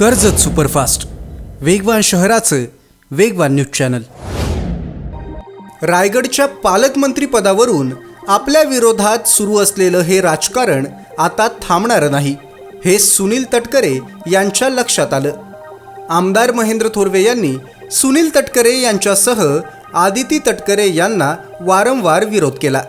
Karjat superfast. वेगवान शहराचं वेगवान न्यूज चॅनल. रायगडच्या पालकमंत्रीपदावरून आपल्या विरोधात सुरू असलेलं हे राजकारण आता थांबणार नाही हे सुनील तटकरे यांच्या लक्षात आलं. आमदार महेंद्र थोरवे यांनी सुनील तटकरे यांच्यासह आदिती तटकरे यांना वारंवार विरोध केला.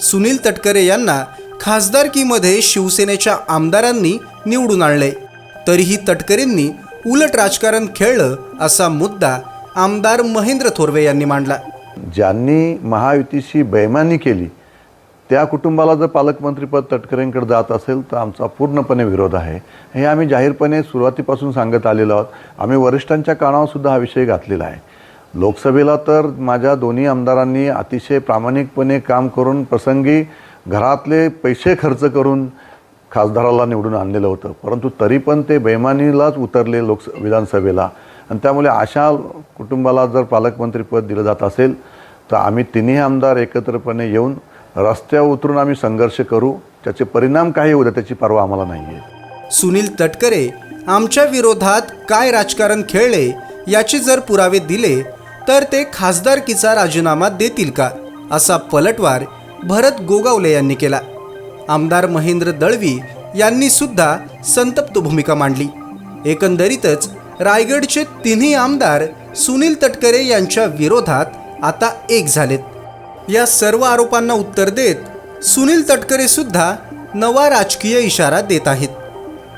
सुनील तटकरे यांना खासदारकीमध्ये शिवसेनेच्या आमदारांनी निवडून आणले तरीही तटकरेंनी उलट राजकारण खेळलं असा मुद्दा आमदार महेंद्र थोरवे यांनी मांडला. ज्यांनी महायुतीशी बैमानी केली त्या कुटुंबाला जर पालकमंत्रीपद तटकरेंकडे जात असेल तर आमचा पूर्णपणे विरोध आहे. हे आम्ही जाहीरपणे सुरुवातीपासून सांगत आलेलो आहोत. आम्ही वरिष्ठांच्या कानावरसुद्धा हा विषय घातलेला आहे. लोकसभेला तर माझ्या दोन्ही आमदारांनी अतिशय प्रामाणिकपणे काम करून प्रसंगी घरातले पैसे खर्च करून खासदाराला निवडून आणलेलं होतं. परंतु तरी पण ते बेमानीलाच उतरले लोकस विधानसभेला. आणि त्यामुळे अशा कुटुंबाला जर पालकमंत्रीपद दिलं जात असेल तर आम्ही तिन्ही आमदार एकत्रपणे येऊन रस्त्यावर उतरून आम्ही संघर्ष करू. त्याचे परिणाम काही होऊ द्या त्याची पर्वा आम्हाला नाही आहे. सुनील तटकरे आमच्या विरोधात काय राजकारण खेळले याचे जर पुरावे दिले तर ते खासदारकीचा राजीनामा देतील का? असा पलटवार भरत गोगावले यांनी केला. आमदार महेंद्र दळवी यांनी सुद्धा संतप्त भूमिका मांडली. एकंदरीतच रायगडचे तिन्ही आमदार सुनील तटकरे यांच्या विरोधात आता एक झालेत. या सर्व आरोपांना उत्तर देत सुनील तटकरे सुद्धा नवा राजकीय इशारा देत आहेत.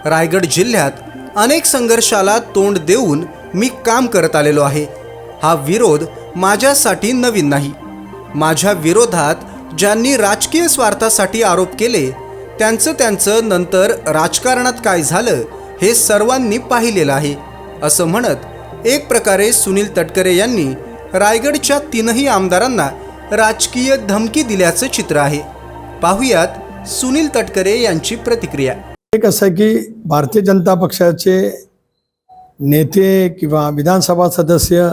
रायगड जिल्ह्यात अनेक संघर्षाला तोंड देऊन मी काम करत आलेलो आहे. हा विरोध माझ्यासाठी नवीन नाही. माझ्या विरोधात ज्यांनी राजकीय स्वार्थासाठी आरोप केले त्यांचं त्यांचं नंतर राजकारणात काय झालं हे सर्वांनी पाहिलेलं आहे असं म्हणत एक प्रकारे सुनील तटकरे यांनी रायगडच्या तीनही आमदारांना राजकीय धमकी दिल्याचं चित्र आहे. पाहुयात सुनील तटकरे यांची प्रतिक्रिया. एक असं की भारतीय जनता पक्षाचे नेते किंवा विधानसभा सदस्य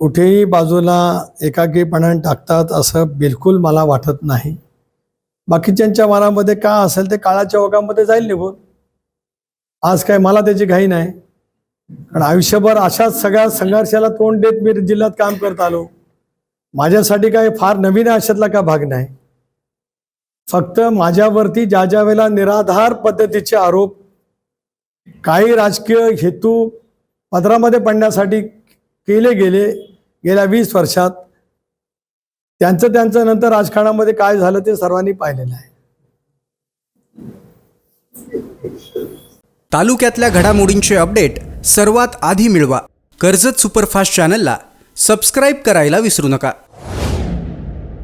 कुठेही बाजूला एकाकीपणाने टाकतात असं बिलकुल मला वाटत नाही. बाकीच्यांच्या मनामध्ये का असेल ते काळाच्या ओघामध्ये जाईल निघून. आज काय मला त्याची घाई नाही. कारण आयुष्यभर अशाच सगळ्या संघर्षाला तोंड देत मी जिल्ह्यात काम करत आलो. माझ्यासाठी काय फार नवीन आयुष्यातला का भाग नाही. फक्त माझ्यावरती ज्या ज्या वेळेला निराधार पद्धतीचे आरोप काही राजकीय हेतू पदरामध्ये पडण्यासाठी केले गेले गेल्या वीस वर्षात. त्यांचं त्यांचं नंतर राजकारणामध्ये काय झालं ते सर्वांनी पाहिलेलं आहे. तालुक्यातल्या घडामोडींचे अपडेट सर्वात आधी मिळवा. कर्जत सुपरफास्ट चॅनलला सबस्क्राईब करायला विसरू नका.